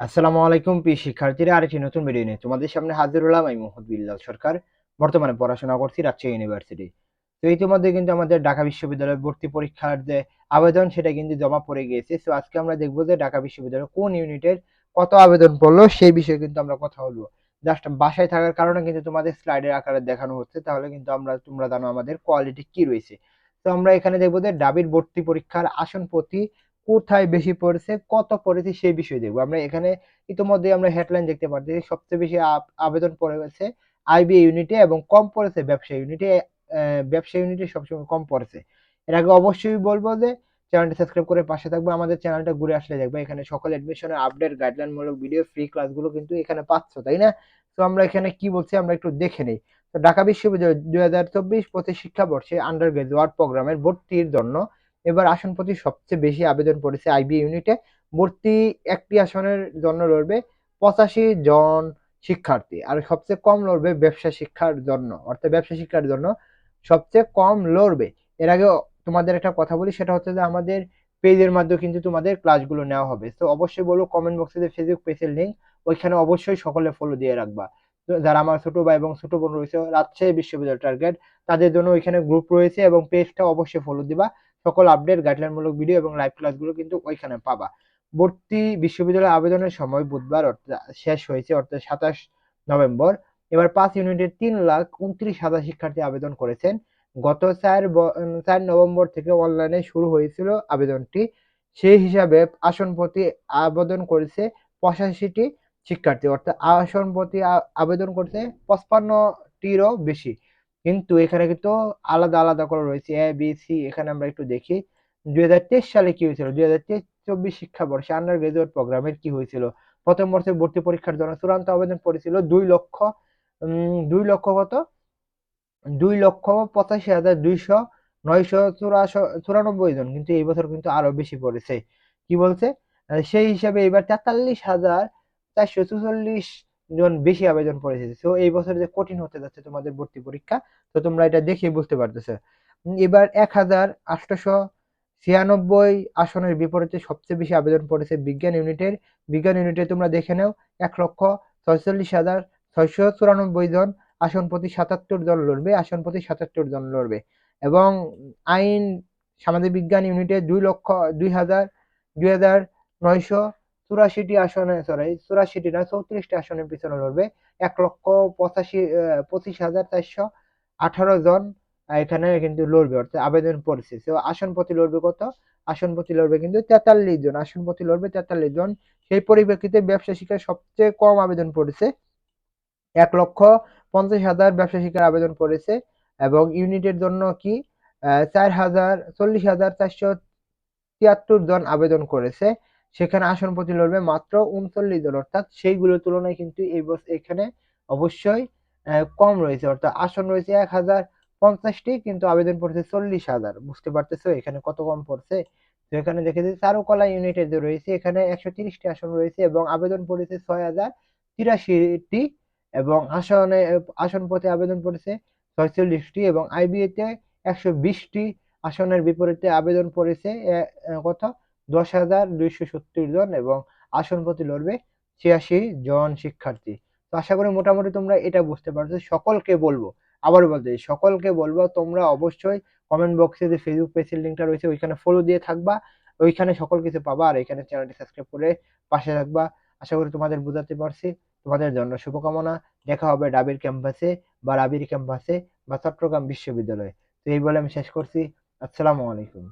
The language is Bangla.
আসসালামু আলাইকুম প্রিয় শিক্ষার্থীরা, আরেকটি নতুন ভিডিও নিয়ে তোমাদের সামনে হাজির হলাম আমি মোহাম্মদ বিল্লাল সরকার, বর্তমানে পড়াশোনা করছি রাজশাহী ইউনিভার্সিটি তো ইতিমধ্যে কিন্তু আমাদের ঢাকা বিশ্ববিদ্যালয়ের ভর্তি পরীক্ষার যে আবেদন, সেটা কিন্তু জমা পড়ে গিয়েছে। তো আজকে আমরা দেখব যে ঢাকা বিশ্ববিদ্যালয়ের কোন ইউনিটের কত আবেদন পড়ল, সেই বিষয়ে কিন্তু আমরা কথা বলব। জাস্ট বাসায় থাকার কারণে কিন্তু তোমাদের স্লাইডের আকারে দেখানো হচ্ছে, তাহলে কিন্তু আমরা, তোমরা জানো আমাদের কোয়ালিটি কি রয়েছে। তো আমরা এখানে দেখব যে ডাবির ভর্তি পরীক্ষার আসন প্রতি কোথায় বেশি পড়েছে, কত পড়েছে সেই বিষয়ে দেখব। আমরা এখানে ইতিমধ্যে আমরা হেডলাইন দেখতে পাচ্ছি সবচেয়ে বেশি আবেদন পড়ে গেছে আইবি ইউনিটে এবং কম পড়েছে ব্যবসা ইউনিটে ব্যবসা ইউনিটে সবসময় কম পড়েছে। এর আগে অবশ্যই বলব যে চ্যানেলটি সাবস্ক্রাইব করে পাশে থাকবে, আমাদের চ্যানেলটা ঘুরে আসলে দেখবে। এখানে সকল এডমিশনের আপডেট গাইডলাইন মূলক ভিডিও ফ্রি ক্লাসগুলো কিন্তু এখানে পাচ্ছ, তাই না? তো আমরা এখানে কি বলছি আমরা একটু দেখে নেই। তো ঢাকা বিশ্ববিদ্যালয় দুই হাজার চব্বিশ পঁচিশ শিক্ষাবর্ষে আন্ডার গ্রাজুয়েট প্রোগ্রামের ভর্তির জন্য এবার আসন প্রতি সবচেয়ে বেশি আবেদন পড়েছে আইবি ইউনিটে। ভর্তি একটি আসনের জন্য লড়বে পঁচাশি জন শিক্ষার্থী। আর সবচেয়ে কম লড়বে ব্যবসা শিক্ষার জন্য, অর্থাৎ ব্যবসা শিক্ষার জন্য সবচেয়ে কম লড়বে। এর আগে তোমাদের একটা কথা বলি, সেটা হচ্ছে যে আমাদের পেজের মাধ্যমে কিন্তু তোমাদের ক্লাসগুলো নেওয়া হবে। তো অবশ্যই বলব কমেন্ট বক্সে যে ফেসবুক পেজের লিঙ্ক ওইখানে অবশ্যই সকলে ফলো দিয়ে রাখবা। যারা আমার ছোট ভাই এবং ছোট বোন রয়েছে, রাজশাহী বিশ্ববিদ্যালয় টার্গেট তাদের জন্য ওইখানে গ্রুপ রয়েছে এবং পেজটা অবশ্যই ফলো দিবা। সকল আপডেট গাইডলাইনমূলক ভিডিও এবং লাইভ ক্লাসগুলো কিন্তু ওইখানে পাবা। ভর্তি বিশ্ববিদ্যালয়ে আবেদনের সময় বুধবার শেষ হয়েছে অর্থাৎ সাতাশ নভেম্বর। এবার পাঁচ ইউনিটের তিন লাখ উনত্রিশ হাজার শিক্ষার্থী আবেদন করেছেন। গত চার চার নভেম্বর থেকে অনলাইনে শুরু হয়েছিল আবেদনটি। সেই হিসাবে আসন প্রতি আবেদন করেছে পঁচাশিটি শিক্ষার্থী, অর্থাৎ আসন প্রতি আবেদন করছে পঁচপান্নটিরও বেশি। কিন্তু এখানে কিন্তু আলাদা আলাদা করে রয়েছে এ বি সি এখানে আমরা একটু দেখি। দুই হাজার তেইশ সালে কি হয়েছিল? দুই হাজার তেইশ, চব্বিশ শিক্ষাবর্ষে আন্ডার গ্রাজুয়েট প্রোগ্রামের কি হয়েছিল? প্রথম বর্ষে ভর্তি পরীক্ষার জন্য চূড়ান্ত আবেদন পড়েছিল দুই লক্ষ দুই লক্ষ কত? দুই লক্ষ পঁচাশি হাজার দুইশো, নয়শো চুরানব্বই জন। কিন্তু এই বছর কিন্তু আরও বেশি পড়েছে। কি বলছে? সেই হিসাবে এবার তেতাল্লিশ হাজার চারশো চুচল্লিশ জন বেশি আবেদন পড়েছে তো এই বছর যে কঠিন হতে যাচ্ছে তোমাদের ভর্তি পরীক্ষা, তো তোমরা এটা দেখে বুঝতে পারতেছো। এবার এক হাজার আটশোশো ছিয়ানব্বই আসনের বিপরীতে সবচেয়ে বেশি আবেদন পড়েছে বিজ্ঞান ইউনিটের। বিজ্ঞান ইউনিটে তোমরা দেখে নাও, এক লক্ষ ছয়চল্লিশ হাজার ছয়শো চুরানব্বই জন আসন প্রতি সাতাত্তর জন লড়বে, আসন প্রতি সাতাত্তর জন লড়বে। এবং আইন, সামাজিক বিজ্ঞান ইউনিটে দুই লক্ষ দুই হাজার দুই হাজার নয়শো চুরাশিটি আসনে সরি চুরাশিটি না চৌত্রিশটি আসনের পিছনে লড়বে। এক লক্ষ পঁচাশি পঁচিশ হাজার চারশো আঠারো জন এখানে কিন্তু লড়বে, অর্থাৎ আবেদন পড়ছে। তো আসন প্রতি লড়বে কত? আসন প্রতি লড়বে কিন্তু তেতাল্লিশ জন আসন প্রতি লড়বে তেতাল্লিশ জন। সেই পরিপ্রেক্ষিতে ব্যবসা শিক্ষায় সবচেয়ে কম আবেদন পড়েছে, এক লক্ষ পঞ্চাশ হাজার ব্যবসা শিক্ষার আবেদন পড়েছে, এবং ইউনিটের জন্য কি? চার হাজার, চল্লিশ হাজার চারশো তিয়াত্তর জন আবেদন করেছে। সেখানে আসন প্রতি লড়বে মাত্র উনচল্লিশ জন। অর্থাৎ সেইগুলোর তুলনায় কিন্তু এই বছর এখানে অবশ্যই কম রয়েছে। অর্থাৎ আসন রয়েছে এক হাজার পঞ্চাশটি, কিন্তু আবেদন পড়ছে চল্লিশ হাজার। বুঝতে পারতেছো এখানে কত কম পড়ছে? তো এখানে দেখে যে চারুকলা ইউনিটের যে রয়েছে, এখানে একশো তিরিশটি আসন রয়েছে এবং আবেদন পড়েছে ছয় হাজার তিরাশিটি এবং আসনে, আসন পথে আবেদন পড়েছে ছয়চল্লিশটি এবং আইবিএতে একশো বিশটি আসনের বিপরীতে আবেদন পড়েছে কত? দশ হাজার দুইশো সত্তর জন এবং আসন প্রতি লড়বে ছিয়াশি জন শিক্ষার্থী। তো আশা করি মোটামুটি তোমরা এটা বুঝতে পারছ। সকলকে বলব আবার বলতে সকলকে বলব, তোমরা অবশ্যই কমেন্ট বক্সে যে ফেসবুক পেজের লিঙ্কটা রয়েছে, ওইখানে ফলো দিয়ে থাকবা, ওইখানে সকল কিছু পাবা আর এখানে চ্যানেলটি সাবস্ক্রাইব করে পাশে থাকবা। আশা করি তোমাদের বোঝাতে পারছি, তোমাদের জন্য শুভকামনা। দেখা হবে ডাবির ক্যাম্পাসে বা রাবির ক্যাম্পাসে বা চট্টগ্রাম বিশ্ববিদ্যালয়ে। তো এই বলে আমি শেষ করছি। আসসালামু আলাইকুম।